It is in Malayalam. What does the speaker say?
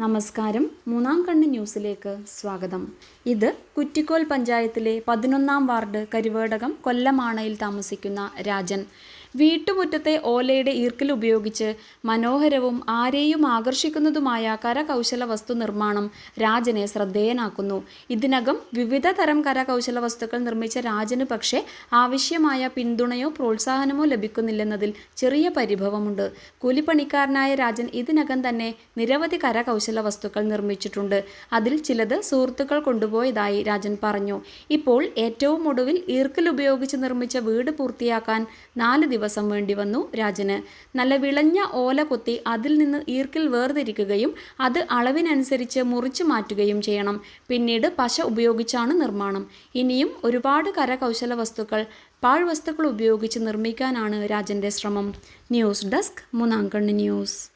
നമസ്കാരം. മൂന്നാം കണ്ണ് ന്യൂസിലേക്ക് സ്വാഗതം. ഇത് കുറ്റിക്കോൽ പഞ്ചായത്തിലെ പതിനൊന്നാം വാർഡ് കരുവേടകം കൊല്ലമാണയിൽ താമസിക്കുന്ന രാജൻ. വീട്ടുമുറ്റത്തെ ഓലയുടെ ഈർക്കിൽ ഉപയോഗിച്ച് മനോഹരവും ആരെയും ആകർഷിക്കുന്നതുമായ കരകൗശല വസ്തു നിർമ്മാണം രാജനെ ശ്രദ്ധേയനാക്കുന്നു. ഇതിനകം വിവിധ തരം കരകൗശല വസ്തുക്കൾ നിർമ്മിച്ച രാജന് പക്ഷേ ആവശ്യമായ പിന്തുണയോ പ്രോത്സാഹനമോ ലഭിക്കുന്നില്ലെന്നതിൽ ചെറിയ പരിഭവമുണ്ട്. കൂലിപ്പണിക്കാരനായ രാജൻ ഇതിനകം തന്നെ നിരവധി കരകൗശല വസ്തുക്കൾ നിർമ്മിച്ചിട്ടുണ്ട്. അതിൽ ചിലത് സുഹൃത്തുക്കൾ കൊണ്ടുപോയതായി രാജൻ പറഞ്ഞു. ഇപ്പോൾ ഏറ്റവും ഒടുവിൽ ഈർക്കിൽ ഉപയോഗിച്ച് നിർമ്മിച്ച വീട് പൂർത്തിയാക്കാൻ നാല് ദിവസം വേണ്ടി വന്നു. രാജന് നല്ല വിളഞ്ഞ ഓല കൊത്തി അതിൽ നിന്ന് ഈർക്കിൽ വേർതിരിക്കുകയും അത് അളവിനനുസരിച്ച് മുറിച്ചു മാറ്റുകയും ചെയ്യണം. പിന്നീട് പശ ഉപയോഗിച്ചാണ് നിർമ്മാണം. ഇനിയും ഒരുപാട് കരകൗശല വസ്തുക്കൾ പാഴ്വസ്തുക്കൾ ഉപയോഗിച്ച് നിർമ്മിക്കാനാണ് രാജന്റെ ശ്രമം. ന്യൂസ് ഡെസ്ക് മൂന്നാംകണ്ണി ന്യൂസ്.